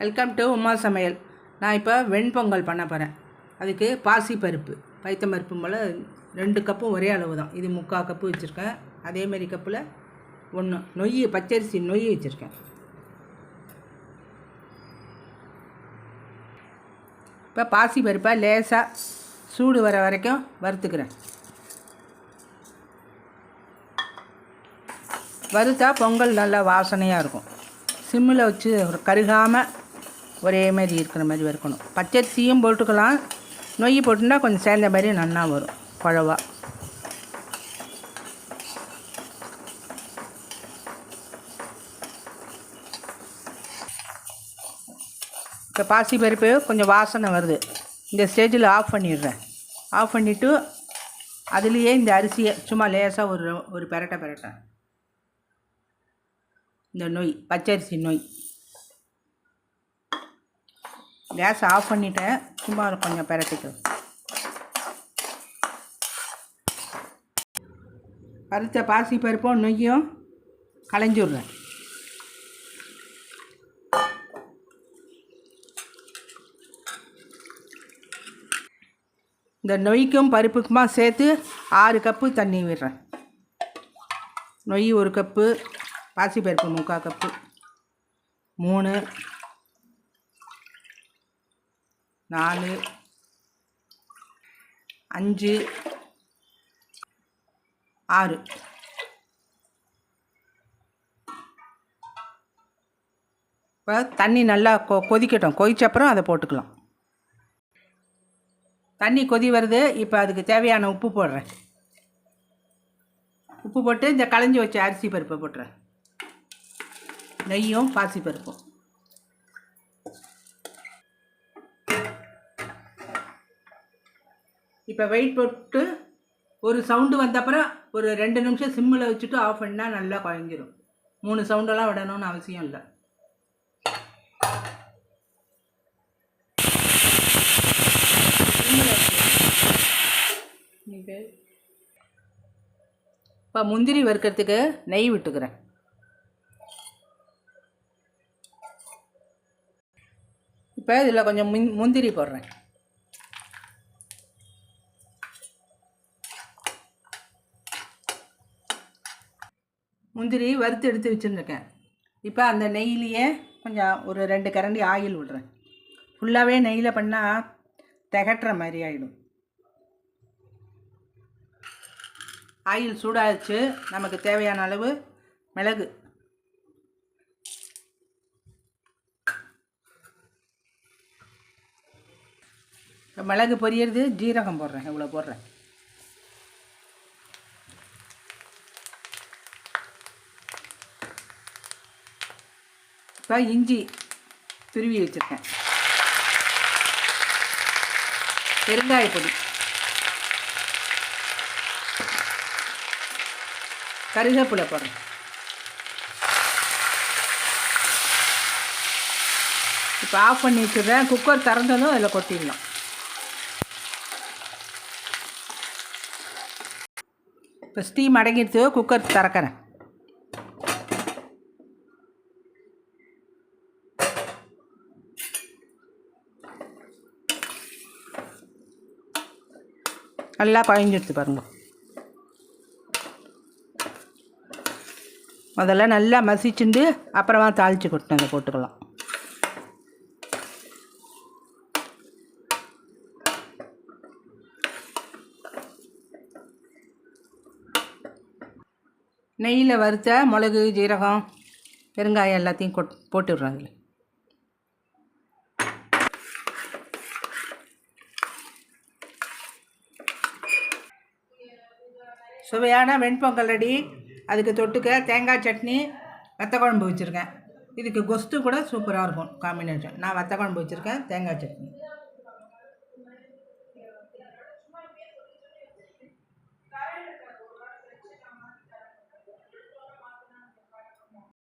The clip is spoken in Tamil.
வெல்கம் டு உமா சமையல் நான் இப்போ வெண்பொங்கல் பண்ண போகிறேன் அதுக்கு பாசி பருப்பு பைத்தம் பருப்பு போல் ரெண்டு கப்பும் ஒரே அளவு தான் இது முக்கால் கப்பு வச்சுருக்கேன். அதேமாரி கப்பில் ஒன்று நொய் பச்சரிசி நொய் வச்சுருக்கேன். இப்போ பாசி பருப்பை லேசாக சூடு வர வரைக்கும் வறுத்துக்கிறேன். வறுத்தா பொங்கல் நல்லா வாசனையாக இருக்கும். சிம்மில் வச்சு கருகாமல் ஒரே மாதிரி இருக்கிற மாதிரி வறுக்கணும். பச்சரிசியும் போட்டுக்கலாம். நொய் போட்டுனா கொஞ்சம் சேர்ந்த மாதிரி நல்லா வரும் குழவா. இப்போ பாசி பருப்பு கொஞ்சம் வாசனை வருது. இந்த ஸ்டேஜில் ஆஃப் பண்ணிடுறேன். ஆஃப் பண்ணிவிட்டு அதுலேயே இந்த அரிசியை சும்மா லேசாக ஒரு ஒரு பெரட்டை பெரட்டேன். இந்த நொய் பச்சரிசி நொய். கேஸ் ஆஃப் பண்ணிட்டேன். சும்மா கொஞ்சம் பரட்டிக்கும் பருத்த பாசி பருப்பும் நொய்யும் களைஞ்சிடுறேன். இந்த நொய்க்கும் பருப்புக்குமா சேர்த்து ஆறு கப்பு தண்ணி விடுறேன். நொய் ஒரு கப்பு பாசிப்பருப்பு முக்கால் கப்பு மூணு நாலு அஞ்சு ஆறு. இப்போ தண்ணி நல்லா கொ கொதிக்கட்டும். கொதித்த அப்புறம் அதை போட்டுக்கலாம். தண்ணி கொதி வருது. இப்போ அதுக்கு தேவையான உப்பு போடுறேன். உப்பு போட்டு இந்த களைஞ்சி வச்ச அரிசி பருப்பை போட்டுறேன். நெய்யும் பாசிப்பருப்பும். இப்போ வெயிட் போட்டு ஒரு சவுண்டு வந்தப்புறம் ஒரு ரெண்டு நிமிஷம் சிம்மில் வச்சுட்டு ஆஃப் பண்ணால் நல்லா குழஞ்சிரும் மூணு சவுண்டெல்லாம் விடணும்னு அவசியம் இல்லை. இப்போ முந்திரி வறுக்கிறதுக்கு நெய் விட்டுக்கிறேன். இப்போ இதில் கொஞ்சம் முந்திரி போடுறேன். முந்திரி வறுத்து எடுத்து வச்சுருந்துருக்கேன். இப்போ அந்த நெய்யிலேயே கொஞ்சம் ஒரு ரெண்டு கரண்டி ஆயில் விடுறேன். ஃபுல்லாகவே நெய்யில் பண்ணால் திகட்டுற மாதிரி ஆகிடும் ஆயில் சூடாச்சு நமக்கு தேவையான அளவு மிளகு. மிளகு பொரியறது ஜீரகம் போடுறேன் இவ்வளோ போடுறேன். இப்போ இஞ்சி துருவி வச்சுருக்கேன் பெருங்காய பொடி கருவேப்பிலை போடுறேன் இப்போ ஆஃப் பண்ணி வச்சுடுறேன் குக்கர் திறந்ததும் அதில் கொட்டிடலாம் இப்போ ஸ்டீம் அடங்கிடுச்சு குக்கர் திறக்கிறேன் நல்லா குழஞ்சிடுச்சு பாருங்கள் முதல்ல நல்லா மசிச்சுண்டு அப்புறமா தாளித்து கொட்டினதை அதை போட்டுக்கலாம். நெய்யில் வறுத்த மிளகு ஜீரகம் பெருங்காயம் எல்லாத்தையும் கொட் போட்டுடுறோம் அதில். சுவையான வெண்பொங்கல் ரெடி. அதுக்கு தொட்டுக்க தேங்காய் சட்னி வத்த குழம்பு வச்சுருக்கேன். இதுக்கு கொஸ்து கூட சூப்பராக இருக்கும் காம்பினேஷன் நான் வத்த குழம்பு வச்சுருக்கேன் தேங்காய் சட்னி.